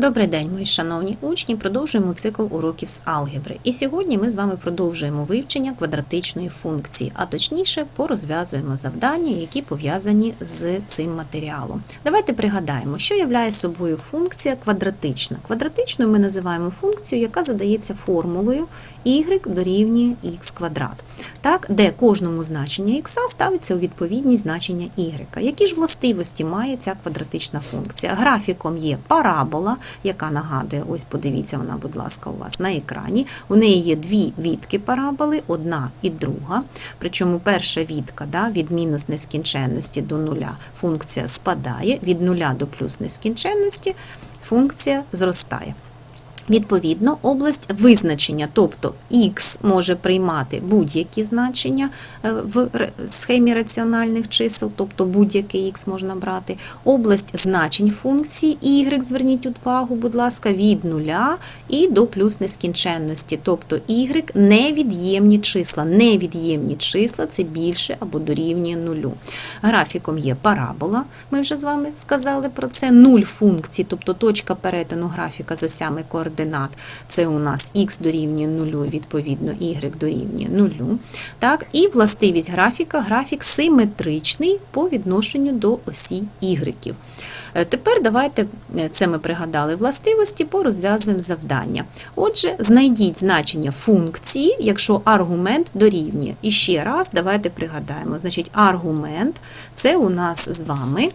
Добрий день, мої шановні учні. Продовжуємо цикл уроків з алгебри. І сьогодні ми з вами продовжуємо вивчення квадратичної функції, а точніше порозв'язуємо завдання, які пов'язані з цим матеріалом. Давайте пригадаємо, що являє собою функція квадратична. Квадратичною ми називаємо функцію, яка задається формулою y дорівнює x квадрат, так, де кожному значенню x ставиться у відповідність значення y. Які ж властивості має ця квадратична функція? Графіком є парабола, яка нагадує, ось подивіться вона, будь ласка, у вас на екрані. У неї є дві відки параболи, одна і друга. Причому перша відка да, від мінус нескінченності до нуля функція спадає, від нуля до плюс нескінченності функція зростає. Відповідно, область визначення, тобто x може приймати будь-які значення е, в схемі раціональних чисел, тобто будь-який x можна брати. Область значень функції y, зверніть увагу, будь ласка, від нуля і до плюс нескінченності, тобто y невід'ємні числа. Невід'ємні числа це більше або дорівнює нулю. Графіком є парабола, ми вже з вами сказали про це. Нуль функцій, тобто точка перетину графіка з осями координат. Це у нас х дорівнює нулю, відповідно, y дорівнює нулю. Так, і властивість графіка, графік симетричний по відношенню до осі y. Е, Тепер давайте е, це ми пригадали властивості, порозв'язуємо завдання. Отже, знайдіть значення функції, якщо аргумент дорівнює. І ще раз давайте пригадаємо. Значить, аргумент це у нас з вами.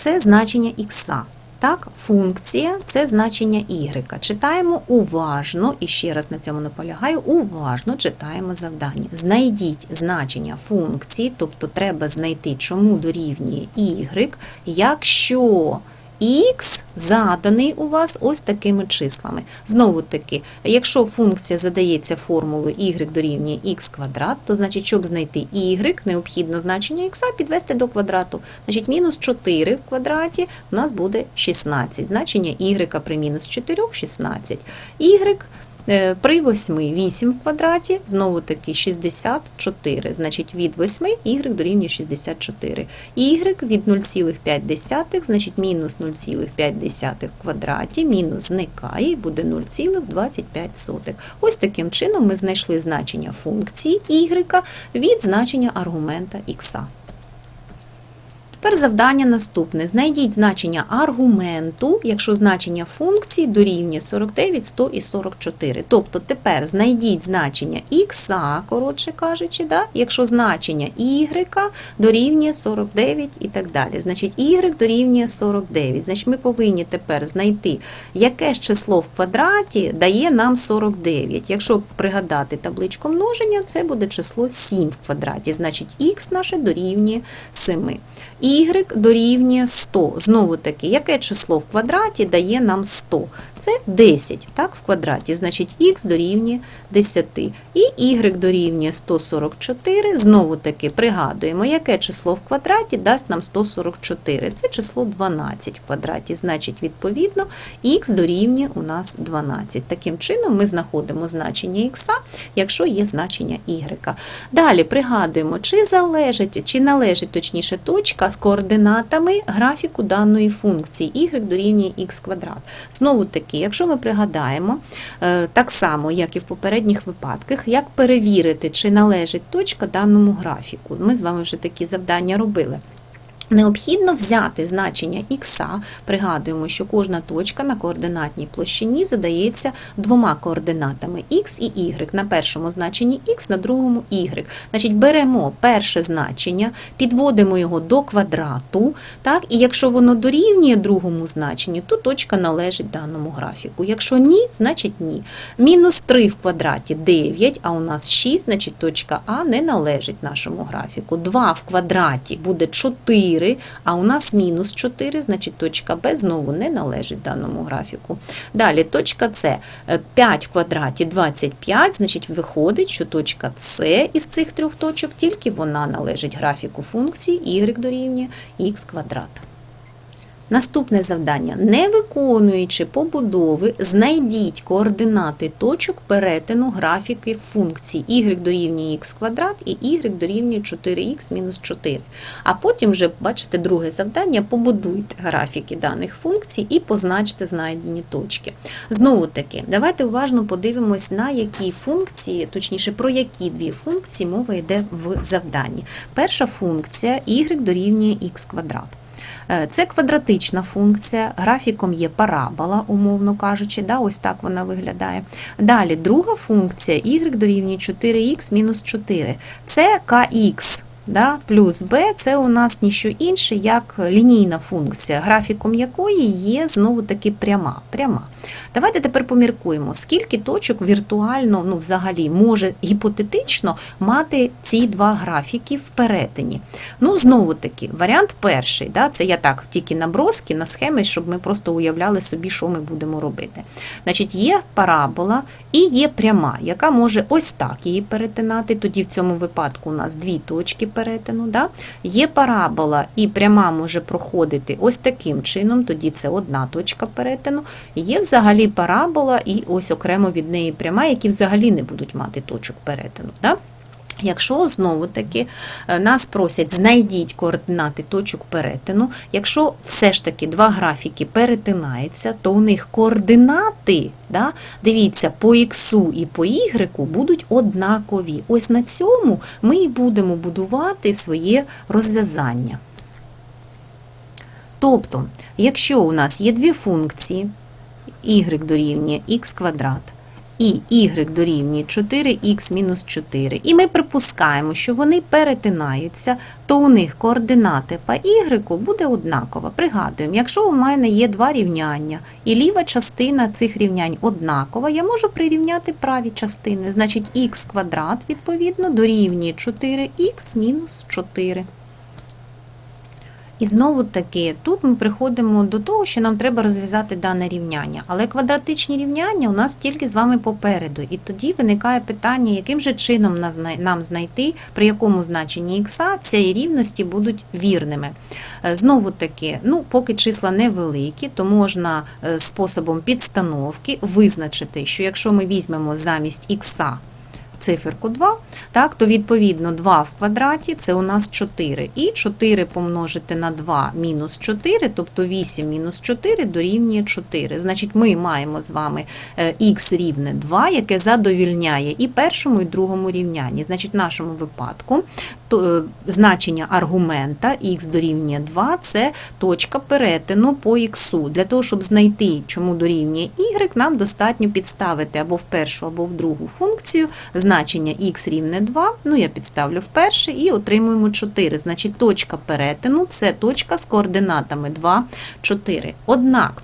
Це значення х. Так, функція це значення y. Читаємо уважно, і ще раз на цьому наполягаю, уважно читаємо завдання. Знайдіть значення функції, тобто треба знайти, чому дорівнює y, якщо х заданий у вас ось такими числами. Знову таки, якщо функція задається формулою y дорівнює х квадрат, то значить, щоб знайти y, необхідно значення х підвести до квадрату. Значить, мінус 4 в квадраті у нас буде 16. Значення y при мінус 4 – 16. y При 8 8 в квадраті, знову таки 64, значить від 8 y дорівнює 64. y від 0,5, значить мінус 0,5 в квадраті, мінус зникає, буде 0,25. Ось таким чином ми знайшли значення функції y від значення аргумента х. Тепер завдання наступне. Знайдіть значення аргументу, якщо значення функції дорівнює 49, 100 і 44. Тобто тепер знайдіть значення х, коротше кажучи, да? якщо значення y дорівнює 49 і так далі. Значить, y дорівнює 49. Значить, ми повинні тепер знайти, яке ж число в квадраті дає нам 49. Якщо пригадати табличку множення, це буде число 7 в квадраті. Значить, х наше дорівнює 7 y дорівнює 100. Знову таки, яке число в квадраті дає нам 100? Це 10 так, в квадраті, значить х дорівнює 10. І y дорівнює 144. Знову таки пригадуємо, яке число в квадраті дасть нам 144. Це число 12 в квадраті. Значить, відповідно, х дорівнює у нас 12. Таким чином ми знаходимо значення х, якщо є значення y. Далі пригадуємо, чи залежить, чи належить точніше точка з координатами графіку даної функції y дорівнює х квадрат. Знову таки, якщо ми пригадаємо, е, так само, як і в попередніх випадках, як перевірити, чи належить точка даному графіку. Ми з вами вже такі завдання робили. Необхідно взяти значення х, пригадуємо, що кожна точка на координатній площині задається двома координатами х і y. На першому значенні х, на другому y. Значить, беремо перше значення, підводимо його до квадрату, так, і якщо воно дорівнює другому значенню, то точка належить даному графіку. Якщо ні, значить ні. Мінус 3 в квадраті 9, а у нас 6, значить точка А не належить нашому графіку. 2 в квадраті буде 4. 4, а у нас мінус 4, значить точка Б знову не належить даному графіку. Далі точка С 5 в квадраті 25, значить виходить, що точка С із цих трьох точок, тільки вона належить графіку функції y дорівнює х квадрат. Наступне завдання. Не виконуючи побудови, знайдіть координати точок перетину графіки функцій y дорівнює x квадрат і y дорівнює 4x мінус 4. А потім вже, бачите, друге завдання, побудуйте графіки даних функцій і позначте знайдені точки. Знову таки, давайте уважно подивимось, на які функції, точніше, про які дві функції мова йде в завданні. Перша функція y дорівнює x квадрат. Е, Це квадратична функція, графіком є парабола, умовно кажучи, да, ось так вона виглядає. Далі друга функція y дорівнює 4х мінус 4. Це kx. Да, плюс b це у нас ніщо інше, як лінійна функція, графіком якої є знову таки пряма. пряма. Давайте тепер поміркуємо, скільки точок віртуально, ну взагалі, може гіпотетично мати ці два графіки в перетині. Ну, знову таки, варіант перший, да, це я так тільки наброски на схеми, щоб ми просто уявляли собі, що ми будемо робити. Значить, є парабола і є пряма, яка може ось так її перетинати. Тоді в цьому випадку у нас дві точки перетину. Да? Є парабола і пряма може проходити ось таким чином, тоді це одна точка перетину. Є взагалі парабола і ось окремо від неї пряма, які взагалі не будуть мати точок перетину. Да? Якщо знову таки е, нас просять знайдіть координати точок перетину, якщо все ж таки два графіки перетинаються, то у них координати, да, дивіться, по х і по y будуть однакові. Ось на цьому ми і будемо будувати своє розв'язання. Тобто, якщо у нас є дві функції, y дорівнює x квадрат, і y дорівнює 4х мінус 4, і ми припускаємо, що вони перетинаються, то у них координати по y буде однакова. Пригадуємо, якщо у мене є два рівняння, і ліва частина цих рівнянь однакова, я можу прирівняти праві частини. Значить, х квадрат, відповідно, дорівнює 4х мінус 4. І знову таки, тут ми приходимо до того, що нам треба розв'язати дане рівняння. Але квадратичні рівняння у нас тільки з вами попереду. І тоді виникає питання, яким же чином нам знайти, при якому значенні х цієї рівності будуть вірними. Е, Знову таки, ну, поки числа невеликі, то можна е, способом підстановки визначити, що якщо ми візьмемо замість х циферку 2, так, то відповідно 2 в квадраті це у нас 4. І 4 помножити на 2 мінус 4, тобто 8 мінус 4 дорівнює 4. Значить, ми маємо з вами х рівне 2, яке задовільняє і першому, і другому рівнянні. Значить, в нашому випадку то, е, значення аргумента х дорівнює 2 це точка перетину по х. Для того, щоб знайти, чому дорівнює y, нам достатньо підставити або в першу, або в другу функцію значення х рівне 2, ну я підставлю вперше і отримуємо 4. Значить, точка перетину це точка з координатами 2, 4. Однак,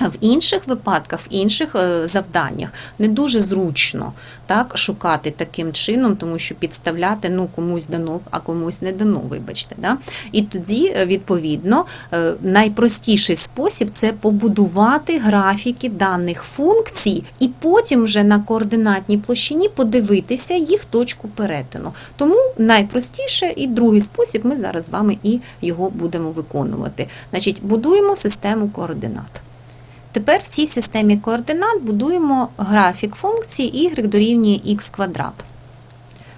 в інших випадках, в інших е, завданнях не дуже зручно так, шукати таким чином, тому що підставляти ну, комусь дано, а комусь не дано, вибачте. Да? І тоді, е, відповідно, е, найпростіший спосіб це побудувати графіки даних функцій, і потім вже на координатній площині подивитися їх точку перетину. Тому найпростіше і другий спосіб ми зараз з вами і його будемо виконувати. Значить, будуємо систему координат. Тепер в цій системі координат будуємо графік функції y дорівнює х квадрат.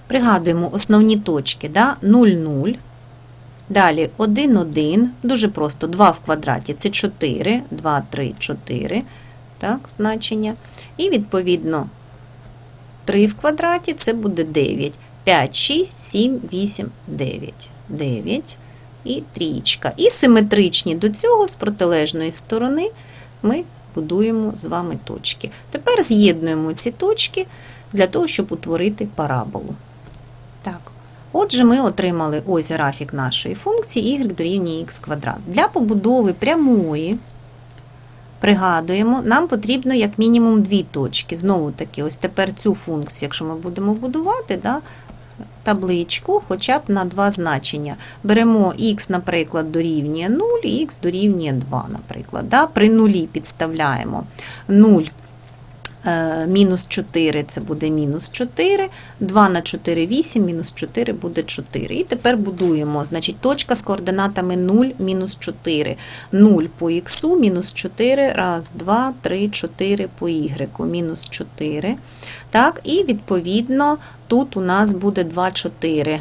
Пригадуємо основні точки да? 0, 0. Далі 1, 1. Дуже просто 2 в квадраті це 4, 2, 3, 4. Так, значення. І відповідно 3 в квадраті це буде 9. 5, 6, 7, 8, 9. 9 і трієчка. І симетричні до цього з протилежної сторони ми будуємо з вами точки. Тепер з'єднуємо ці точки для того, щоб утворити параболу. Так. Отже, ми отримали ось графік нашої функції y дорівнює х квадрат. Для побудови прямої, пригадуємо, нам потрібно як мінімум дві точки. Знову таки, ось тепер цю функцію, якщо ми будемо будувати, да, табличку хоча б на два значення. Беремо х, наприклад, дорівнює 0, і х дорівнює 2, наприклад. Да? При нулі підставляємо 0 Е, Мінус 4 це буде мінус 4, 2 на 4 8, мінус 4 буде 4. І тепер будуємо, значить, точка з координатами 0, мінус 4. 0 по х, мінус 4, раз, 2, 3, 4 по y, мінус 4. Так, і відповідно тут у нас буде 2, 4.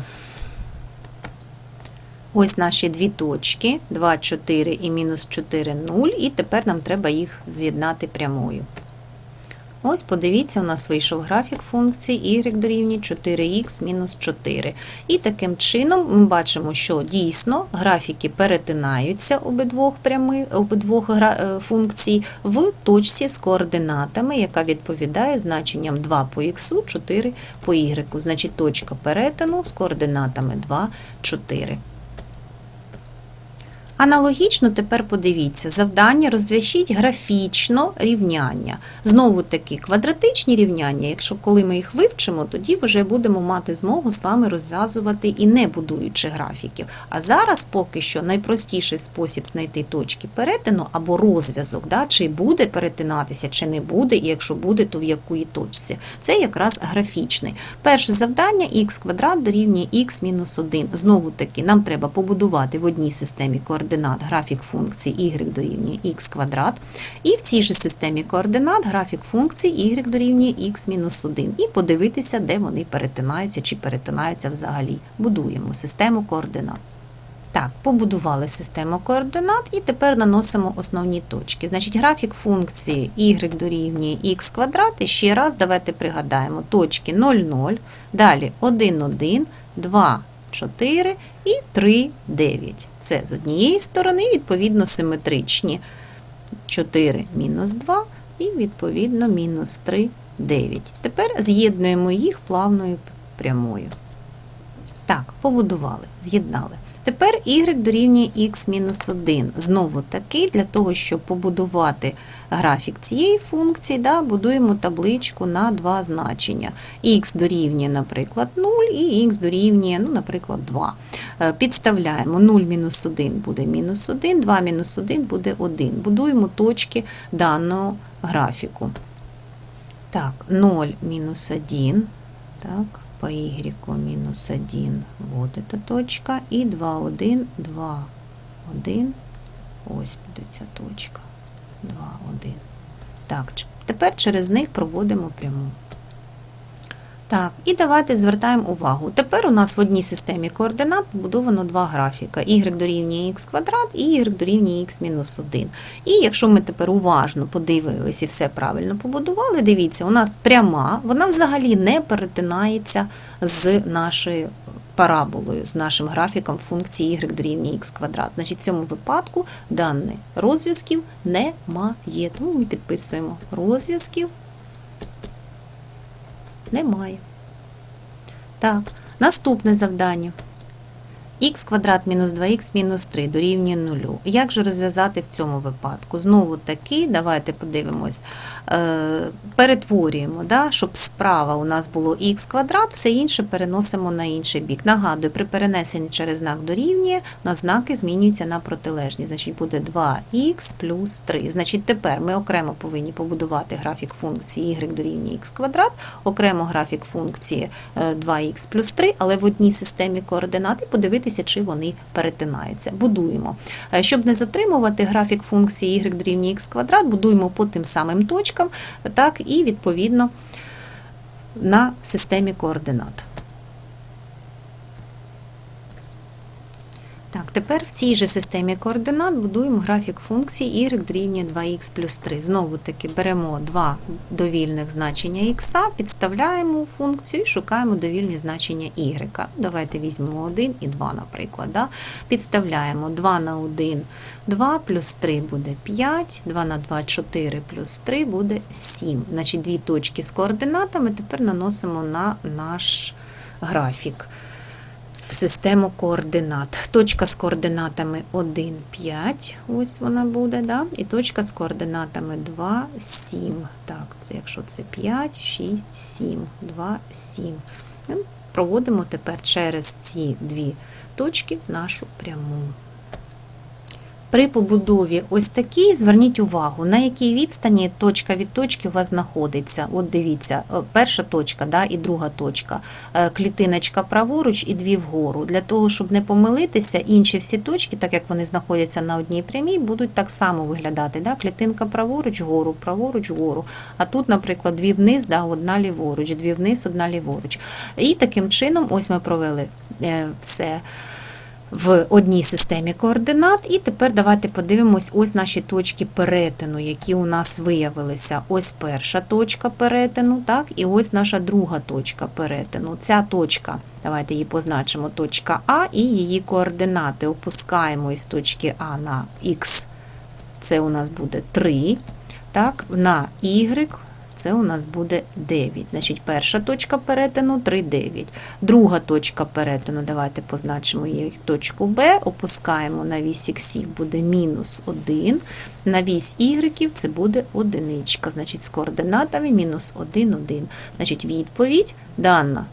Ось наші дві точки, 2, 4 і мінус 4, 0, і тепер нам треба їх з'єднати прямою. Ось, подивіться, у нас вийшов графік функції y дорівнює 4х мінус 4. І таким чином ми бачимо, що дійсно графіки перетинаються обидвох прями, обидвох е, функцій в точці з координатами, яка відповідає значенням 2 по х, 4 по y. Значить, точка перетину з координатами 2, 4. Аналогічно тепер подивіться, завдання розв'яжіть графічно рівняння. Знову таки квадратичні рівняння, якщо коли ми їх вивчимо, тоді вже будемо мати змогу з вами розв'язувати і не будуючи графіків. А зараз поки що найпростіший спосіб знайти точки перетину або розв'язок, да, чи буде перетинатися, чи не буде, і якщо буде, то в якій точці. Це якраз графічний. Перше завдання х квадрат дорівнює х мінус 1. Знову таки, нам треба побудувати в одній системі координат графік функції y дорівнює х квадрат, і в цій же системі координат графік функції y дорівнює х мінус 1. І подивитися, де вони перетинаються чи перетинаються взагалі. Будуємо систему координат. Так, побудували систему координат і тепер наносимо основні точки. Значить, графік функції y дорівнює х квадрат. І ще раз давайте пригадаємо точки 0, 0, далі 1, 1, 2, 4 і 3, 9. Це з однієї сторони, відповідно, симетричні 4 мінус 2 і, відповідно, мінус 3, 9. Тепер з'єднуємо їх плавною прямою. Так, побудували, з'єднали. Тепер y дорівнює x-1. Знову таки, для того, щоб побудувати графік цієї функції, да, будуємо табличку на два значення. x дорівнює, наприклад, 0 і x дорівнює, ну, наприклад, 2. Е, Підставляємо 0 мінус 1 буде мінус 1, 2 мінус 1 буде 1. Будуємо точки даного графіку. Так, 0 мінус 1. Так по y минус 1, вот эта точка, і 2, 1, 2, 1, ось буде ця точка, 2, 1. Так, тепер через них проводимо пряму. Так, і давайте звертаємо увагу. Тепер у нас в одній системі координат побудовано два графіка: y дорівнює х квадрат і y дорівнює х мінус 1. І якщо ми тепер уважно подивилися і все правильно побудували, дивіться, у нас пряма, вона взагалі не перетинається з нашою параболою, з нашим графіком функції y дорівнює х квадрат. Значить, в цьому випадку даних розв'язків немає. Тому ми підписуємо розв'язків. Немає. Так, наступне завдання. Х квадрат мінус 2х мінус 3 дорівнює 0. Як же розв'язати в цьому випадку? Знову таки, давайте подивимось, е, перетворюємо, да, щоб справа у нас було х квадрат, все інше переносимо на інший бік. Нагадую, при перенесенні через знак дорівнює, на знаки змінюються на протилежні. Значить, буде 2х плюс 3. Значить, тепер ми окремо повинні побудувати графік функції y дорівнює х квадрат, окремо графік функції е, 2х плюс 3, але в одній системі координат і подивитися, чи вони перетинаються. Будуємо. Е, Щоб не затримувати графік функції y дорівнює x квадрат, будуємо по тим самим точкам, так, і відповідно на системі координат. Так, тепер в цій же системі координат будуємо графік функції y дорівнює 2х плюс 3. Знову таки беремо два довільних значення х, підставляємо функцію і шукаємо довільні значення y. Давайте візьмемо 1 і 2, наприклад. Да? Підставляємо 2 на 1, 2 плюс 3 буде 5, 2 на 2 4 плюс 3 буде 7. Значить, дві точки з координатами тепер наносимо на наш графік в систему координат. Точка з координатами 1, 5, ось вона буде, да? і точка з координатами 2, 7. Так, це якщо це 5, 6, 7, 2, 7. Проводимо тепер через ці дві точки нашу пряму. При побудові ось такій зверніть увагу, на якій відстані точка від точки у вас знаходиться. От дивіться, е, перша точка да, і друга точка. Е, Клітиночка праворуч і дві вгору. Для того, щоб не помилитися, інші всі точки, так як вони знаходяться на одній прямій, будуть так само виглядати. Да? Клітинка праворуч, вгору, праворуч, вгору. А тут, наприклад, дві вниз, да, одна ліворуч, дві вниз, одна ліворуч. І таким чином, ось ми провели е, все в одній системі координат. І тепер давайте подивимось ось наші точки перетину, які у нас виявилися. Ось перша точка перетину, так, і ось наша друга точка перетину. Ця точка, давайте її позначимо, точка А і її координати. Опускаємо із точки А на Х, це у нас буде 3. Так, на Y це у нас буде 9. Значить, перша точка перетину 3, 9. Друга точка перетину, давайте позначимо її точку Б, опускаємо на вісь іксів, буде мінус 1. На вісь Y це буде одиничка. Значить, з координатами мінус 1, 1. Значить, відповідь дана.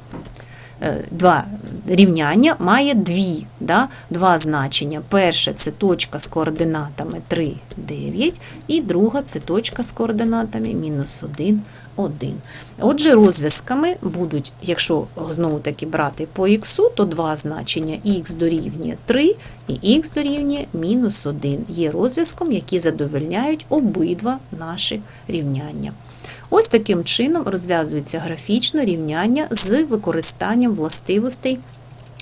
Е, Два рівняння має дві, да, два значення. Перше це точка з координатами 3, 9, і друга це точка з координатами мінус 1, 1. Отже, розв'язками будуть, якщо знову таки брати по х, то два значення х дорівнює 3 і х дорівнює мінус 1. Є розв'язком, які задовольняють обидва наші рівняння. Ось таким чином розв'язується графічне рівняння з використанням властивостей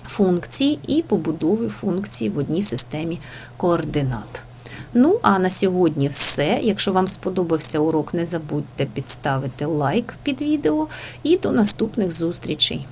функцій і побудови функцій в одній системі координат. Ну, а на сьогодні все. Якщо вам сподобався урок, не забудьте підставити лайк під відео і до наступних зустрічей.